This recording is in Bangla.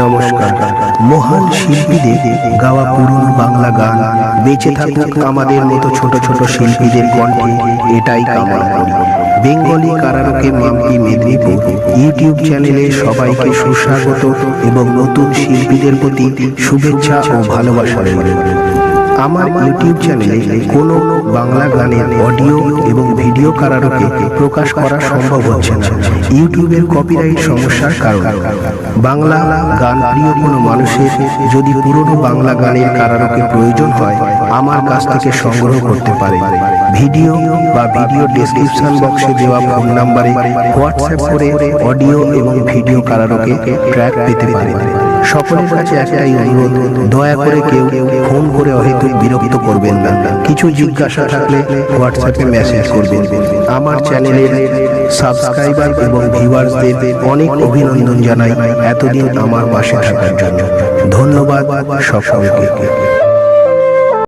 নমস্কার। মহান শিল্পীদের গাওয়া পুরনো বাংলা গান, বেঁচে থাকুক আমাদের মতো ছোট ছোট শিল্পীদের কণ্ঠে, এটাই কামনা করি। বেঙ্গলি কারারকে মাম্পি মেদিনীপুর ইউটিউব চ্যানেলে সবাইকে সুস্বাগত এবং নতুন শিল্পীদের প্রতি শুভেচ্ছা ও ভালোবাসা রইল। আমার ইউটিউব চ্যানেলে কোনো বাংলা গানের অডিও এবং ভিডিও কারারকে প্রকাশ করা সম্ভব হচ্ছে না। ইউটিউবের কপিরাইট সমস্যার কারণে। বাংলা গান প্রিয় কোনো মানুষের যদি পুরনো বাংলা গানের কারারকে প্রয়োজন হয় আমার কাছ থেকে সংগ্রহ করতে পারে। ভিডিও বা ভিডিও ডেসক্রিপশন বক্সে দেওয়া ফোন নাম্বারে হোয়াটসঅ্যাপ করে অডিও এবং ভিডিও কারারকে ট্র্যাক পেতে পারে সকলের কাছে একটাই অনুরোধ দয়া করে কেউ ফোন করে অহেতুক বিরক্ত করবেন না। কিছু জিজ্ঞাসা থাকলে হোয়াটসঅ্যাপে মেসেজ করবেন। আমার চ্যানেলের সাবস্ক্রাইবার এবং ভিউয়ার্সদের অনেক অভিনন্দন জানাই এতদিন আমার পাশে থাকার জন্য। ধন্যবাদ সকলকে।